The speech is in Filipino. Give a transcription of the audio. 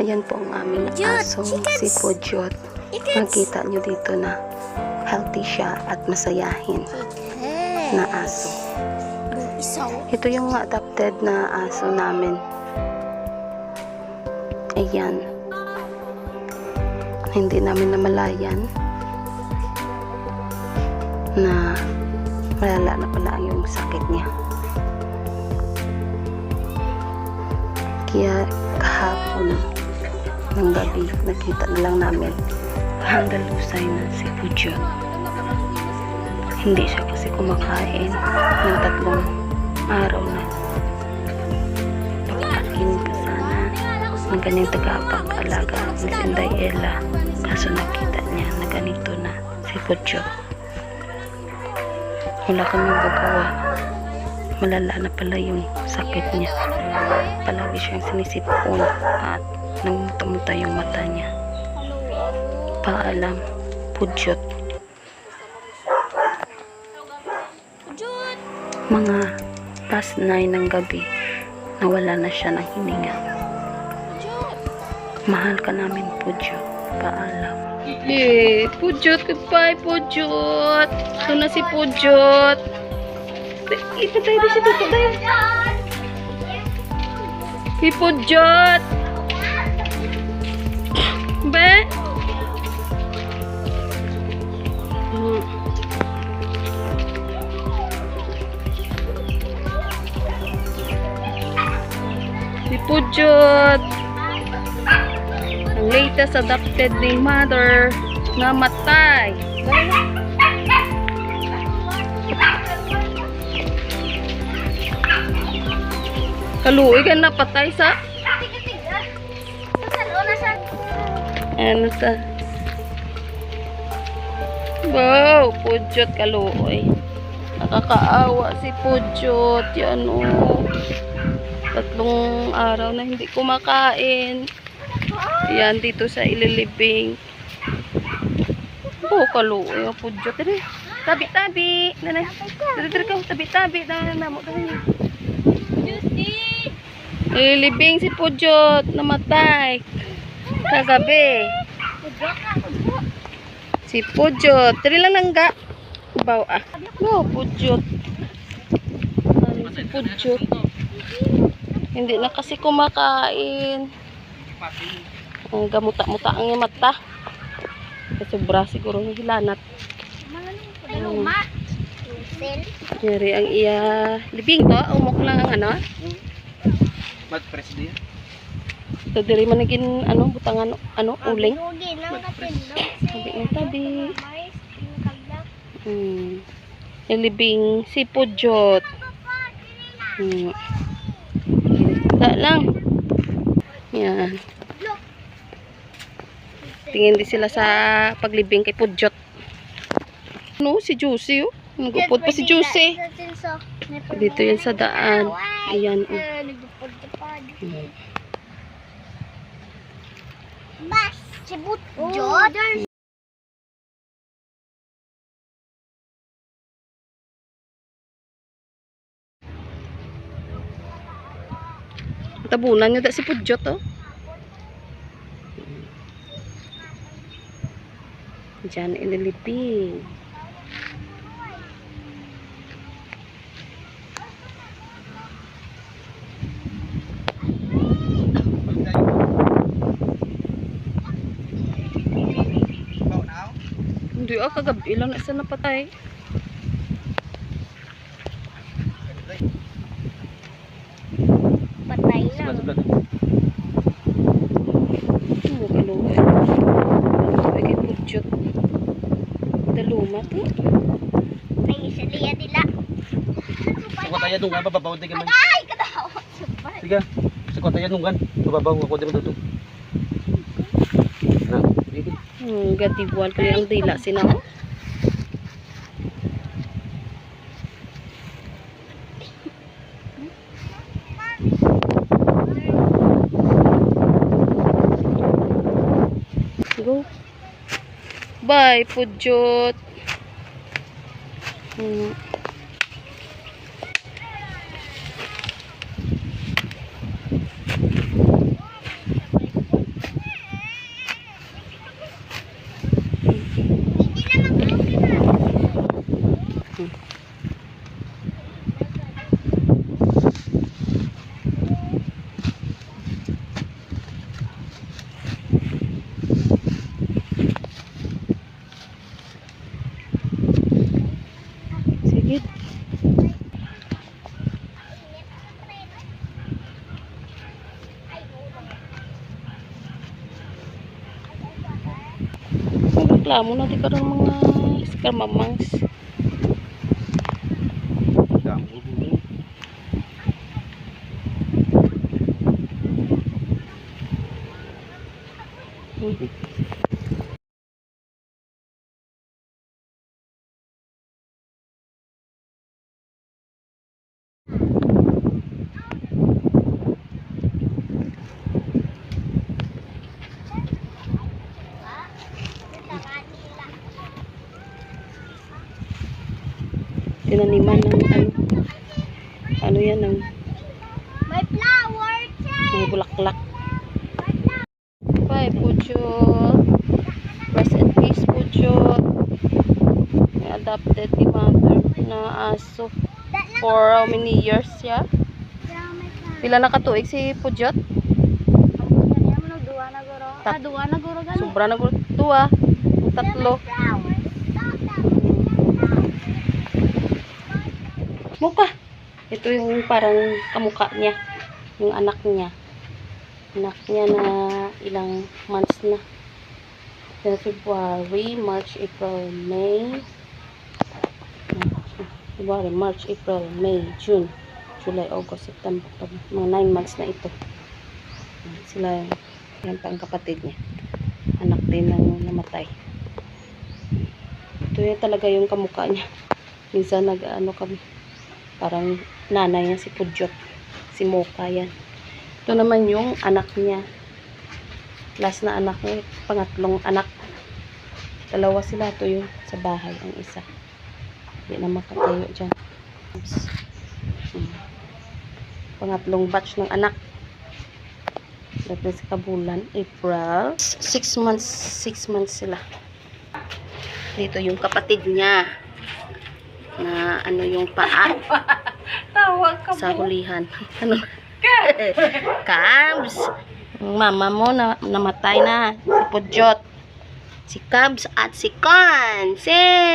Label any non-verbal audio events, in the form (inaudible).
Ayan po ang aming aso, si Pujot. Makita nyo dito na healthy siya at masayahin na aso. Ito yung adopted na aso namin. Ayan. Hindi namin namalayan na malala na pala yung sakit niya. Kaya kahapon ng gabi, nakita na lang namin handalusay na si Pujo. Hindi siya kasi kumakain ng tatlong araw na. Pagkain ka sana ng ganyang tagapag-alaga ni Sinday Ella. Kaso nakita niya na ganito na si Pujo. Wala kami magawa. Malala na pala yung sakit niya. Palagi siyang sinisipon at namumuta yung mata niya. Paalam. Jud. Mga past 9 ng gabi, nawala na siya ng hininga. Mahal ka namin, Pujot. Paalam. Eh, Pujot, goodbye, Pujot. Ito na si. Ito tayo, ito si tayo. Si Pujot. Ang latest adopted ni mother na matay. Kaluoy ka na patay sa ano ta? Wow, Pujot kaluoy. Nakakaawa si Pujot. Yan o. Tatlong araw na hindi kumakain. Yan, dito sa ililibing. Oh, kaluoy ang Pujot. Tari, tabi-tabi. Nanay, tari, tari ka. Tabi-tabi. Nanay, namo. Juicy. Ililibing si Pujot. Namatay. Kagabi. Si Pujot. Tari lang langga. Baw ah. No. Ano si Pujot? Hindi na kasi kumakain. Ang gamuta-muta ang mata. Kasi sobra siguro ng hilanat. Luma. Sel. Yari ang iya libing to. Umok lang ang ano. Mag-press din. Ito diri man naging ano butangan ano uling. Tabi ng tabi. Hmm. Yung libing si Pujot. Hmm. Lang. Yan. Tingin din sila sa paglibing kay Pujot. No, si Juicy oh. Nagupod pa si Juicy. Dito yan sa daan. Ayan. oh. Bas. Sibut. Jod. Tabunan niya da si Pujot oh. Diyan now. Hindi ah, kagabi lang isa napatay. Patay na. Sulat sulat. Oo, kaluoy. Kaluoy kay Dalumat eh. Ay, isa liya nila. Sukat tayo nung bababaw din man. Ay, kadaw. Subay. Sige. Sukat tayo nung bababaw ako din dito. Na, sige. Hmm, gatibuan ko ang dila sina Bye, Pujot. Hmm. Lamun nanti karang mga iskar memangs Thank you. Tinaniman ng ano. Ano yan ng May flower, mga bulaklak. Bye, Pujot. Rest in peace, Pujot. May adopted ni mother na aso for how many years ya? Pila na katuig si Pujot? Duwa na guro. Ah, duwa. Sobra na guro. Tuwa. Tatlo. Muka. Ito yung parang kamukha niya. Yung anak niya. Anak niya na ilang months na. February, March, April, May. February, March, April, May, June, July, August, September. Mga 9 months na ito. Sila yan pa ang kapatid niya. Anak din ng namatay. Ito yung talaga yung kamukha niya. Minsan nag-ano kami. Parang nanay niya si Pudjot. Si Moka yan. Ito naman yung anak niya. Last na anak niya. Pangatlong anak. Dalawa sila. Ito yung sa bahay. Ang isa. Hindi na makatayo dyan. Hmm. Pangatlong batch ng anak. Dati sa kabulan. April. Six months. Six months sila. Dito yung kapatid niya na ano yung paa (laughs) Tawag ka sa hulihan. (laughs) Ano? (laughs) Cubs! Mama mo na namatay na. Si Pudjot. Si Cubs at si Con. Say!